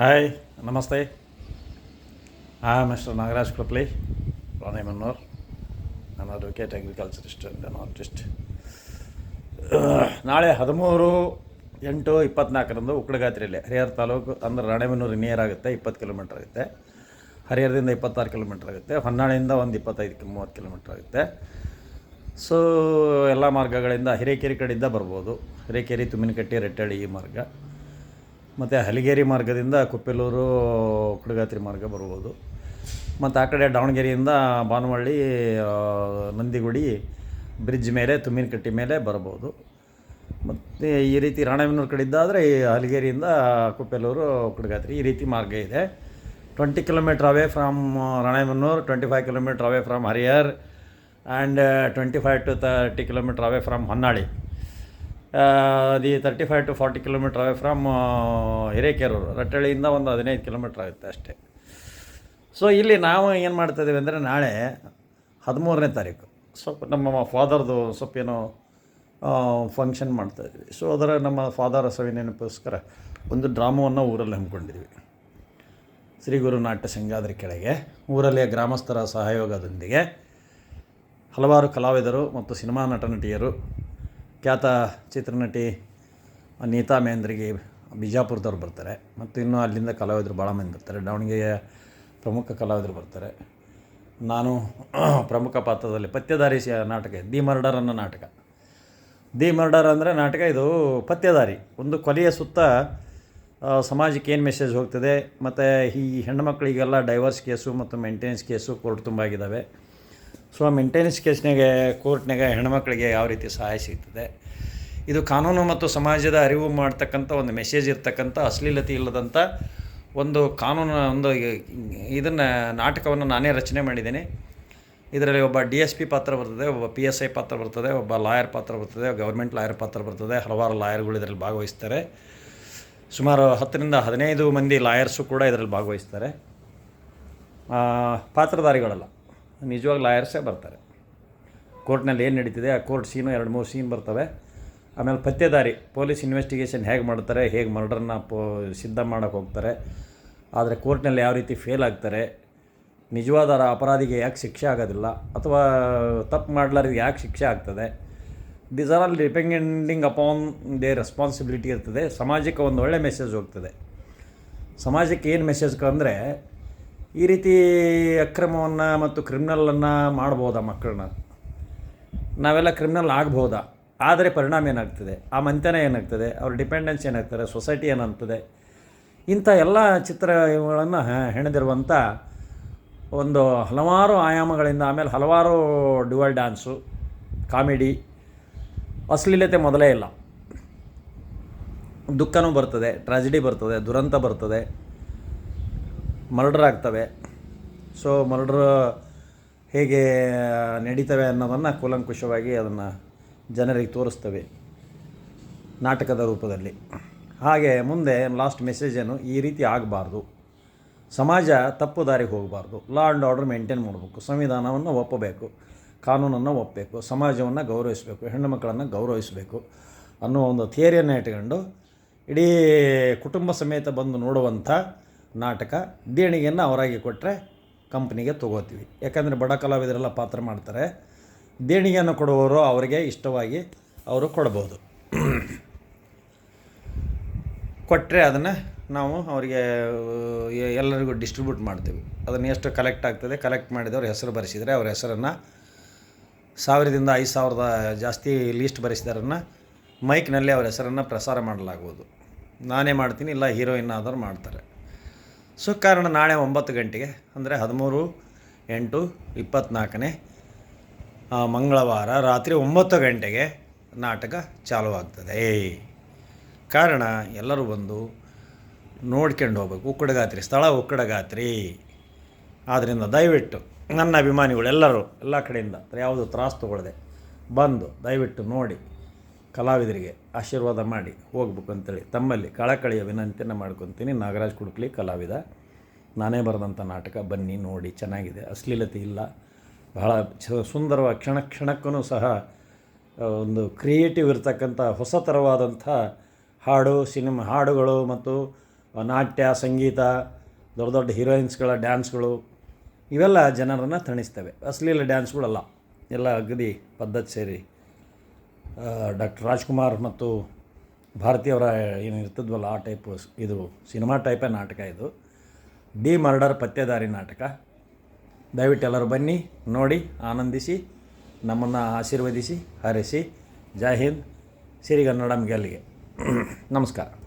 Hi ನಮಸ್ತೆ ಆ mister Nagaraj ಕುಪ್ಲಿ ರಾಣೇಮನ್ನೂರ್ ನಾನು ಅಡ್ವೊಕೇಟ್ ಅಗ್ರಿಕಲ್ಚರಿಸ್ಟ್ ಅನ್ ಆರ್ಟಿಸ್ಟ್ ನಾಳೆ ಹದಿಮೂರು ಎಂಟು ಇಪ್ಪತ್ನಾಲ್ಕರಂದು ಉಕ್ಕಡಗಾತ್ರಿಯಲ್ಲಿ ಹರಿಹರ ತಾಲೂಕು ಅಂದ್ರೆ ರಾಣೇಬೆನ್ನೂರು ನಿಯರ್ ಆಗುತ್ತೆ, ಇಪ್ಪತ್ತು ಕಿಲೋಮೀಟ್ರ್ ಆಗುತ್ತೆ. ಹರಿಹರದಿಂದ ಇಪ್ಪತ್ತಾರು ಕಿಲೋಮೀಟ್ರ್ ಆಗುತ್ತೆ, ಹೊನ್ನಾಳಿಯಿಂದ ಒಂದು ಇಪ್ಪತ್ತೈದು ಮೂವತ್ತು ಕಿಲೋಮೀಟ್ರ್ ಆಗುತ್ತೆ. ಸೊ ಎಲ್ಲ ಮಾರ್ಗಗಳಿಂದ ಹಿರೇಕೆರೆ ಕಡೆಯಿಂದ ಬರ್ಬೋದು. ಹಿರೇಕೆರೆ, ತುಮ್ಮಿನಕಟ್ಟಿ, ರೆಟ್ಟಳ್ಳಿ ಈ ಮಾರ್ಗ. ಮತ್ತು ಹಲಿಗೇರಿ ಮಾರ್ಗದಿಂದ ಕುಪ್ಪೆಲೂರು ಕುಡಗಾತ್ರಿ ಮಾರ್ಗ ಬರ್ಬೋದು. ಮತ್ತು ಆ ಕಡೆ ದಾವಣಗೆರೆಯಿಂದ ಬಾನವಳ್ಳಿ ಆ, ನಂದಿಗುಡಿ ಬ್ರಿಡ್ಜ್ ಮೇಲೆ ತುಮ್ಮಿನಕಟ್ಟಿ ಮೇಲೆ ಬರ್ಬೋದು. ಮತ್ತು ಈ ರೀತಿ ರಾಣೆಬೆನ್ನೂರು ಕಡೆ ಇದ್ದಾದರೆ ಈ ಹಲಗೇರಿಯಿಂದ ಕುಪ್ಪೆಲೂರು ಕುಡಗಾತ್ರಿ ಈ ರೀತಿ ಮಾರ್ಗ ಇದೆ. Twenty kilometre away from Ranebennur twenty five kilometre away from Harihar and twenty five to thirty kilometre away from Honnali. The thirty five to forty kilometre away from Hirekerur. ರಟ್ಟಳ್ಳಿಯಿಂದ ಒಂದು ಹದಿನೈದು ಕಿಲೋಮೀಟ್ರ್ ಆಗುತ್ತೆ ಅಷ್ಟೇ. ಸೊ ಇಲ್ಲಿ ನಾವು ಏನು ಮಾಡ್ತಾಯಿದ್ದೀವಿ ಅಂದರೆ ನಾಳೆ ಹದಿಮೂರನೇ ತಾರೀಕು. ಸ್ವಲ್ಪ ನಮ್ಮ ಫಾದರ್ದು ಸ್ವಲ್ಪ ಏನೋ ಫಂಕ್ಷನ್ ಮಾಡ್ತಾಯಿದ್ವಿ ಸೊ ಅದರ ನಮ್ಮ ಫಾದರ್ ಸವಿನೆನಪೋಸ್ಕರ ಒಂದು ಡ್ರಾಮವನ್ನು ಊರಲ್ಲಿ ಹಮ್ಮಿಕೊಂಡಿದ್ವಿ. ಶ್ರೀ ಗುರು ನಾಟ್ಯ ಸಂಘಾದ್ರಿ ಕೆಳಗೆ, ಊರಲ್ಲಿಯ ಗ್ರಾಮಸ್ಥರ ಸಹಯೋಗದೊಂದಿಗೆ ಹಲವಾರು ಕಲಾವಿದರು ಮತ್ತು ಸಿನಿಮಾ ನಟ ನಟಿಯರು ಖ್ಯಾತ ಚಿತ್ರನಟಿ ನೀತಾ ಮೇಂದ್ರಿಗೆ ಬಿಜಾಪುರದವ್ರು ಬರ್ತಾರೆ. ಮತ್ತು ಇನ್ನೂ ಅಲ್ಲಿಂದ ಕಲಾವಿದರು ಭಾಳ ಮಂದಿ ಬರ್ತಾರೆ. ದಾವಣಗೆರೆಯ ಪ್ರಮುಖ ಕಲಾವಿದರು ಬರ್ತಾರೆ. ನಾನು ಪ್ರಮುಖ ಪಾತ್ರದಲ್ಲಿ ಪತ್ತೆದಾರಿ ನಾಟಕ, ದಿ ಮರ್ಡರ್ ಅನ್ನೋ ನಾಟಕ. ದಿ ಮರ್ಡರ್ ಅಂದರೆ ನಾಟಕ ಇದು ಪತ್ತೆದಾರಿ ಒಂದು ಕೊಲೆಯ ಸುತ್ತ ಸಮಾಜಕ್ಕೆ ಏನು ಮೆಸೇಜ್ ಹೋಗ್ತದೆ, ಮತ್ತು ಈ ಹೆಣ್ಣುಮಕ್ಕಳಿಗೆಲ್ಲ ಡೈವರ್ಸ್ ಕೇಸು ಮತ್ತು ಮೇಂಟೆನೆನ್ಸ್ ಕೇಸು ಕೋರ್ಟ್ ತುಂಬ ಆಗಿದ್ದಾವೆ ಸೊ ಮೇಂಟೆನೆನ್ಸ್ ಕೇಸ್ನಾಗೆ ಕೋರ್ಟ್ನಾಗೆ ಹೆಣ್ಮಕ್ಳಿಗೆ ಯಾವ ರೀತಿ ಸಹಾಯ ಸಿಗ್ತದೆ? ಇದು ಕಾನೂನು ಮತ್ತು ಸಮಾಜದ ಅರಿವು ಮಾಡ್ತಕ್ಕಂಥ ಒಂದು ಮೆಸೇಜ್ ಇರ್ತಕ್ಕಂಥ ಅಶ್ಲೀಲತೆ ಇಲ್ಲದಂಥ ಒಂದು ಕಾನೂನು, ಒಂದು ಇದನ್ನು, ನಾಟಕವನ್ನು ನಾನೇ ರಚನೆ ಮಾಡಿದ್ದೀನಿ. ಇದರಲ್ಲಿ ಒಬ್ಬ ಡಿ ಎಸ್ ಪಿ ಪಾತ್ರ ಬರ್ತದೆ, ಒಬ್ಬ ಪಿ ಎಸ್ ಐ ಪಾತ್ರ ಬರ್ತದೆ, ಒಬ್ಬ ಲಾಯರ್ ಪಾತ್ರ ಬರ್ತದೆ ಗೌರ್ಮೆಂಟ್ ಲಾಯರ್ ಪಾತ್ರ ಬರ್ತದೆ, ಹಲವಾರು ಲಾಯರ್ಗಳು ಇದರಲ್ಲಿ ಭಾಗವಹಿಸ್ತಾರೆ. ಸುಮಾರು ಹತ್ತರಿಂದ ಹದಿನೈದು ಮಂದಿ ಲಾಯರ್ಸು ಕೂಡ ಇದರಲ್ಲಿ ಭಾಗವಹಿಸ್ತಾರೆ. ಪಾತ್ರಧಾರಿಗಳಲ್ಲ. ನಿಜವಾಗಿ ಲಾಯರ್ಸೇ ಬರ್ತಾರೆ. ಕೋರ್ಟ್ನಲ್ಲಿ ಏನು ನಡೀತಿದೆ, ಆ ಕೋರ್ಟ್ ಸೀನು ಎರಡು ಮೂರು ಸೀನ್ ಬರ್ತವೆ. ಆಮೇಲೆ ಪತ್ತೆದಾರಿ, ಪೊಲೀಸ್ ಇನ್ವೆಸ್ಟಿಗೇಷನ್ ಹೇಗೆ ಮಾಡ್ತಾರೆ, ಹೇಗೆ ಮರ್ಡರ್ನ ಪೋ, ಸಿದ್ಧ ಮಾಡೋಕ್ಕೆ ಹೋಗ್ತಾರೆ. ಆದರೆ ಕೋರ್ಟ್ನಲ್ಲಿ ಯಾವ ರೀತಿ ಫೇಲ್ ಆಗ್ತಾರೆ, ನಿಜವಾದ ಅಪರಾಧಿಗೆ ಯಾಕೆ ಶಿಕ್ಷೆ ಆಗೋದಿಲ್ಲ, ಅಥವಾ ತಪ್ಪು ಮಾಡ್ಲಾರಿಗೆ ಯಾಕೆ ಶಿಕ್ಷೆ ಆಗ್ತದೆ. This are all depending upon the responsibility ಇರ್ತದೆ. ಸಮಾಜಕ್ಕೆ ಒಂದು ಒಳ್ಳೆ ಮೆಸೇಜ್ ಹೋಗ್ತದೆ. ಸಮಾಜಕ್ಕೆ ಏನು ಮೆಸೇಜ್ ಅಂದರೆ ಈ ರೀತಿ ಅಕ್ರಮವನ್ನು ಮತ್ತು ಕ್ರಿಮಿನಲನ್ನು ಮಾಡ್ಬೋದಾ ಮಕ್ಕಳನ್ನ? ನಾವೆಲ್ಲ ಕ್ರಿಮಿನಲ್ ಆಗ್ಬೋದಾ? ಆದರೆ ಪರಿಣಾಮ ಏನಾಗ್ತದೆ? ಆ ಮಂತನ ಏನಾಗ್ತದೆ? ಅವ್ರ ಡಿಪೆಂಡೆನ್ಸ್ ಏನಾಗ್ತದೆ? ಸೊಸೈಟಿ ಏನಾಗ್ತದೆ? ಇಂಥ ಎಲ್ಲ ಚಿತ್ರಗಳನ್ನು ಹೆಣೆದಿರುವಂಥ ಒಂದು ಹಲವಾರು ಆಯಾಮಗಳಿಂದ ಆಮೇಲೆ ಹಲವಾರು ಡ್ಯುವಲ್ ಡ್ಯಾನ್ಸು, ಕಾಮಿಡಿ, ಅಶ್ಲೀಲತೆ ಮೊದಲೇ ಇಲ್ಲ. ದುಃಖನೂ ಬರ್ತದೆ, ಟ್ರಾಜಿಡಿ ಬರ್ತದೆ, ದುರಂತ ಬರ್ತದೆ. ಮರ್ಡರ್ ಆಗ್ತವೆ ಸೊ ಮರ್ಡ್ರ್ ಹೇಗೆ ನಡೀತವೆ ಅನ್ನೋದನ್ನು ಕೂಲಂಕುಷವಾಗಿ ಅದನ್ನು ಜನರಿಗೆ ತೋರಿಸ್ತವೆ ನಾಟಕದ ರೂಪದಲ್ಲಿ. ಹಾಗೆ ಮುಂದೆ ಲಾಸ್ಟ್ ಏನು, ಈ ರೀತಿ ಆಗಬಾರ್ದು. ಸಮಾಜ ತಪ್ಪು ದಾರಿಗೆ ಹೋಗಬಾರ್ದು. ಲಾ ಆ್ಯಂಡ್ ಆರ್ಡರ್ ಮೇಂಟೈನ್ ಮಾಡಬೇಕು. ಸಂವಿಧಾನವನ್ನು ಒಪ್ಪಬೇಕು. ಕಾನೂನನ್ನು ಒಪ್ಪಬೇಕು. ಸಮಾಜವನ್ನು ಗೌರವಿಸಬೇಕು. ಹೆಣ್ಣು ಮಕ್ಕಳನ್ನು ಗೌರವಿಸಬೇಕು ಅನ್ನೋ ಒಂದು ಥಿಯರಿಯನ್ನು ಇಟ್ಕೊಂಡು ಇಡೀ ಕುಟುಂಬ ಸಮೇತ ಬಂದು ನೋಡುವಂಥ ನಾಟಕ ದೇಣಿಗೆಯನ್ನು ಅವರಾಗಿ ಕೊಟ್ಟರೆ ಕಂಪ್ನಿಗೆ ತೊಗೋತೀವಿ. ಯಾಕಂದರೆ ಬಡ ಕಲಾವಿದರೆಲ್ಲ ಪಾತ್ರ ಮಾಡ್ತಾರೆ. ದೇಣಿಗೆಯನ್ನು ಕೊಡುವವರು ಅವರಿಗೆ ಇಷ್ಟವಾಗಿ ಅವರು ಕೊಡ್ಬೋದು. ಕೊಟ್ಟರೆ ಅದನ್ನು ನಾವು ಅವರಿಗೆ ಎಲ್ಲರಿಗೂ ಡಿಸ್ಟ್ರಿಬ್ಯೂಟ್ ಮಾಡ್ತೀವಿ. ಅದನ್ನು ಎಷ್ಟು ಕಲೆಕ್ಟ್ ಆಗ್ತದೆ ಕಲೆಕ್ಟ್ ಮಾಡಿದವ್ರ ಹೆಸರು ಬರೆಸಿದರೆ ಅವ್ರ ಹೆಸರನ್ನು ಸಾವಿರದಿಂದ ಐದು ಸಾವಿರದ ಜಾಸ್ತಿ ಲೀಸ್ಟ್ ಬರೆಸಿದಾರನ್ನು ಮೈಕ್ನಲ್ಲಿ ಅವ್ರ ಹೆಸರನ್ನು ಪ್ರಸಾರ ಮಾಡಲಾಗುವುದು ನಾನೇ ಮಾಡ್ತೀನಿ, ಇಲ್ಲ ಹೀರೋಯಿನ್ ಆದರೂ ಮಾಡ್ತಾರೆ. ಸೊ ಕಾರಣ ನಾಳೆ ಒಂಬತ್ತು ಗಂಟೆಗೆ, ಅಂದರೆ ಹದಿಮೂರು ಎಂಟು ಇಪ್ಪತ್ತ್ನಾಲ್ಕನೇ ಮಂಗಳವಾರ ರಾತ್ರಿ ಒಂಬತ್ತು ಗಂಟೆಗೆ ನಾಟಕ ಚಾಲುವಾಗ್ತದೆ. ಕಾರಣ ಎಲ್ಲರೂ ಬಂದು ನೋಡ್ಕೊಂಡು ಹೋಗ್ಬೇಕು. ಉಕ್ಕಡಗಾತ್ರಿ, ಸ್ಥಳ ಉಕ್ಕಡಗಾತ್ರಿ. ಆದ್ದರಿಂದ ದಯವಿಟ್ಟು ನನ್ನ ಅಭಿಮಾನಿಗಳು ಎಲ್ಲರೂ, ಎಲ್ಲ ಕಡೆಯಿಂದ, ಯಾವುದು ತ್ರಾಸು ತಗೊಳ್ಳದೆ ಬಂದು ದಯವಿಟ್ಟು ನೋಡಿ. ಕಲಾವಿದರಿಗೆ ಆಶೀರ್ವಾದ ಮಾಡಿ ಹೋಗ್ಬೇಕು ಅಂತೇಳಿ ತಮ್ಮಲ್ಲಿ ಕಳಕಳಿಯ ವಿನಂತಿಯನ್ನು ಮಾಡ್ಕೊತೀನಿ. ನಾಗರಾಜ್ ಕುಡುಕ್ಲಿ ಕಲಾವಿದ. ನಾನೇ ಬರೆದಂಥ ನಾಟಕ ಬನ್ನಿ ನೋಡಿ, ಚೆನ್ನಾಗಿದೆ. ಅಶ್ಲೀಲತೆ ಇಲ್ಲ. ಬಹಳ ಸುಂದರವಾಗಿ ಕ್ಷಣ ಕ್ಷಣಕ್ಕೂ ಸಹ ಒಂದು ಕ್ರಿಯೇಟಿವ್ ಇರತಕ್ಕಂಥ ಹೊಸ ಥರವಾದಂಥ ಹಾಡು, ಸಿನಿಮಾ, ಹಾಡುಗಳು ಮತ್ತು ನಾಟ್ಯ, ಸಂಗೀತ, ದೊಡ್ಡ ದೊಡ್ಡ ಹೀರೋಯಿನ್ಸ್ಗಳ ಡ್ಯಾನ್ಸ್ಗಳು, ಇವೆಲ್ಲ ಜನರನ್ನು ತಣಿಸ್ತವೆ. ಅಶ್ಲೀಲ ಡ್ಯಾನ್ಸ್ಗಳಲ್ಲ. ಎಲ್ಲ ಅಗದಿ ಪದ್ಧತಿ ಸೇರಿ ಡಾಕ್ಟರ್ ರಾಜ್ಕುಮಾರ್ ಮತ್ತು ಭಾರತೀಯವರ ಏನು ಇರ್ತದ್ವಲ್ಲ ಆ ಟೈಪ್ ಇದು ಸಿನಿಮಾ ಟೈಪೇ ನಾಟಕ ಇದು. ಡಿ ಮರ್ಡರ್ ಪತ್ತೆದಾರಿ ನಾಟಕ. ದಯವಿಟ್ಟು ಎಲ್ಲರೂ ಬನ್ನಿ, ನೋಡಿ, ಆನಂದಿಸಿ, ನಮ್ಮನ್ನು ಆಶೀರ್ವದಿಸಿ, ಹರಿಸಿ. ಜೈ ಹಿಂದ್. ಸಿರಿಗನ್ನಡಂ ಗೆಲ್ಲಿಗೆ ನಮಸ್ಕಾರ.